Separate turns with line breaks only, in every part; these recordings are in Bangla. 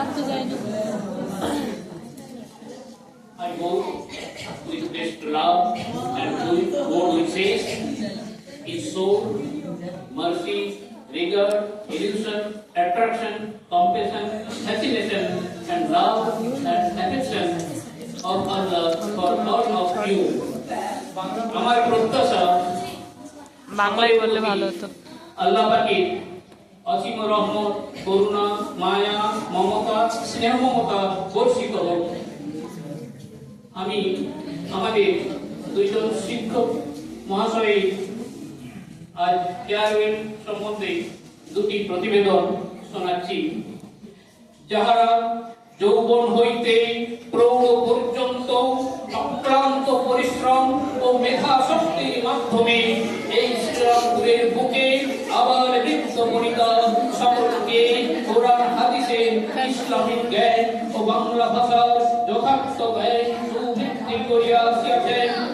আনতে যায়নি
I hope with best love and good good wishes, His soul, mercy, rigor, illusion, attraction, compassion, fascination, and love and affection of Allah for all of you. আমার প্রত্যাশা
বাংলায় বললে ভালো হতো
আল্লাহ পাকের অসীম রহমত করুণা, মায়া, মমতা, স্নেহ মমতা, বর্ষিত হোক। আমি আমাদের দুইজন শিক্ষক মহাশয় আজ চেয়ারম্যান সম্বন্ধে দুটি প্রতিবেদন শোনাচ্ছি। যাহারা যৌবন হইতে প্রৌঢ় পর্যন্ত অক্লান্ত পরিশ্রম ও মেধা শক্তির মাধ্যমে এই শ্রীরামপুরের বুকে আবার লিপ্ত করিতা Stop and to hit the.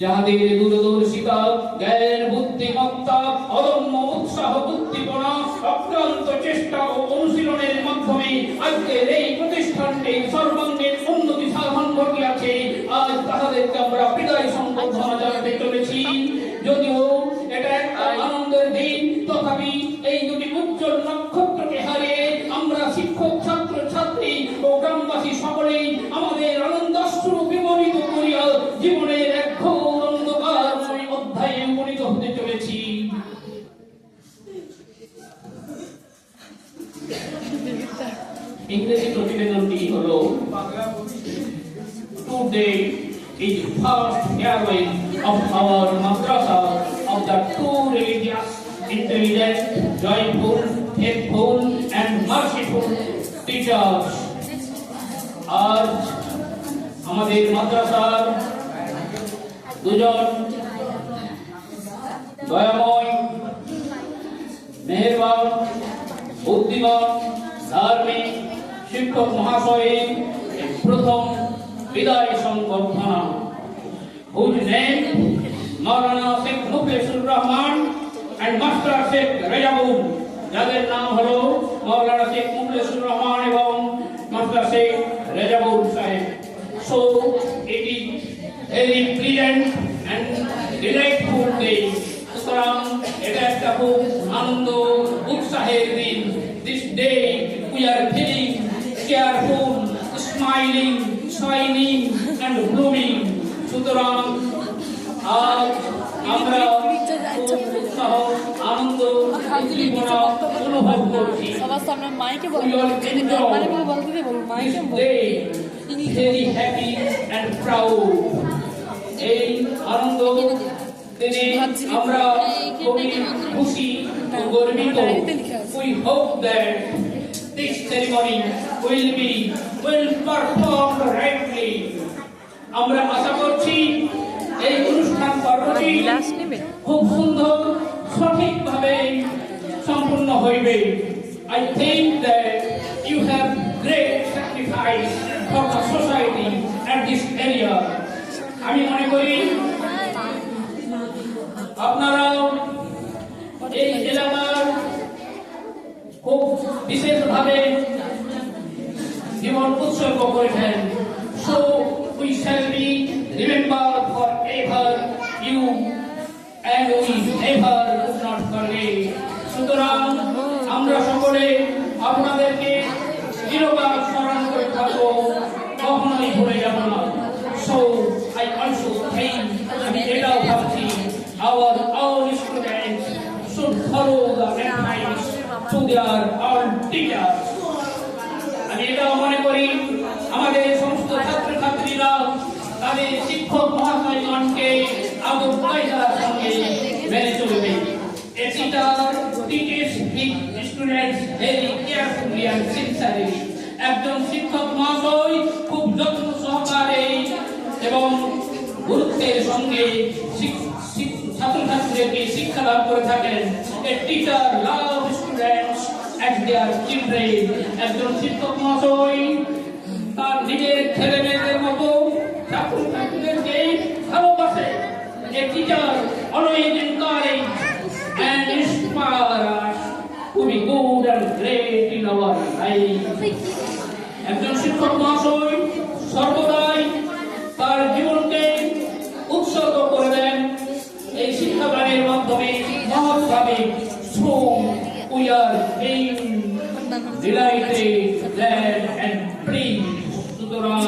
যাহাদের দূরদর্শিতা জ্ঞান বুদ্ধিমত্তা অদম্য উৎসাহ, বুদ্ধিপনা, অক্লান্ত চেষ্টা ও অনুশীলনের মাধ্যমে আজকের এই প্রতিষ্ঠানটির সর্বাঙ্গীন উন্নতি সাধন ঘটিয়াছে। আজ তাহাদেরকে আমরা বিদায় সম্বর্ধনা জানাতে চলেছি। যদিও এটা একটা আনন্দের দিন, তথাপি এই দুটি উজ্জ্বল নক্ষত্রকে হারিয়ে আমরা শিক্ষক, ছাত্র, ছাত্রী ও গ্রামবাসী সকলেই আমাদের ইংরেজি প্রতিবেদনটি হলো Today is first hearing of our madrasa of the two religious, intelligent, joyful, faithful, and merciful teachers. আজ আমাদের মাদ্রাসার দুজন দয়াময় মেহেরবান বুদ্ধিমান ধার্মিক শিক্ষক মহাশয়ের প্রথম বিদায় সংবর্ধনা। name Maulana Sheikh Mukhlesur Rahman and master Sheikh Rezabul. যাদের নাম হলো মাওলানা শেখ মুখলেসুর রহমান এবং মাস্টার শেখ রেজাবুল সাহেব। So, it is very pleasant and delightful সুতরাং এটা একটা খুব আনন্দ, উৎসাহের দিন। This day we are feeling cheerful smiling shining and blooming সুতরাং আজ আমরা উৎসাহ আনন্দ উদ্দীপনা অনুভব করছি
সবার সামনে মাইকে বলব মানে বলতে দিয়ে মাইকে
proud এই আনন্দ দিনে আমরা খুবই খুশি ও গর্বিত this ceremony will be well performed rightly আমরা আশা করছি এই অনুষ্ঠান পর্বটি খুব সুন্দর সঠিকভাবে সম্পূর্ণ হইবে I think that you have great sacrifice for the society at this area. আমি মনে করি আপনারা এই এলাকার খুব বিশেষভাবে জীবন উৎসর্গ করেছেন। So we shall be remember আমাদের সমস্ত ছাত্রছাত্রীরা, তাদের শিক্ষক মহাশয়গণকে কায়দার সঙ্গে মেনে চলবে। A. একজন শিক্ষক মহাশয় খুব যত্ন সহকারে এবং গুরুত্বের সঙ্গে শিক- শিক- ছাত্রছাত্রীদেরকে শিক্ষাদান করে থাকেন। Teacher love students children. একজন শিক্ষক মহাশয় নিজের ছেলে মেয়েদের মতো ছাত্রছাত্রীদেরকে ভালোবাসে। A teacher always encourage and inspire us to be good and. একজন শিক্ষক মহাশয় সর্বদাই তার জীবনকে উৎসর্গ করে দেন। এই শিক্ষাদানের মাধ্যমে মহৎভাবে শ্রম উই আর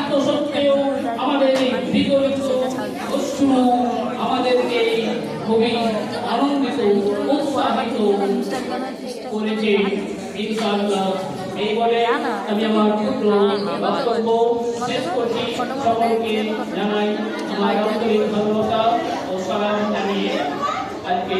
এত সত্ত্বেও আমাদের আমাদেরকে খুবই আনন্দিত, উৎসাহিত করেছে। ইনশাআল্লাহ। এই বলে আমি আমার ক্ষুদ্র বক্তব্য শেষ করছি। সকলকে জানাই আমার আন্তরিক ভালোবাসা ও সালাম জানিয়ে আজকে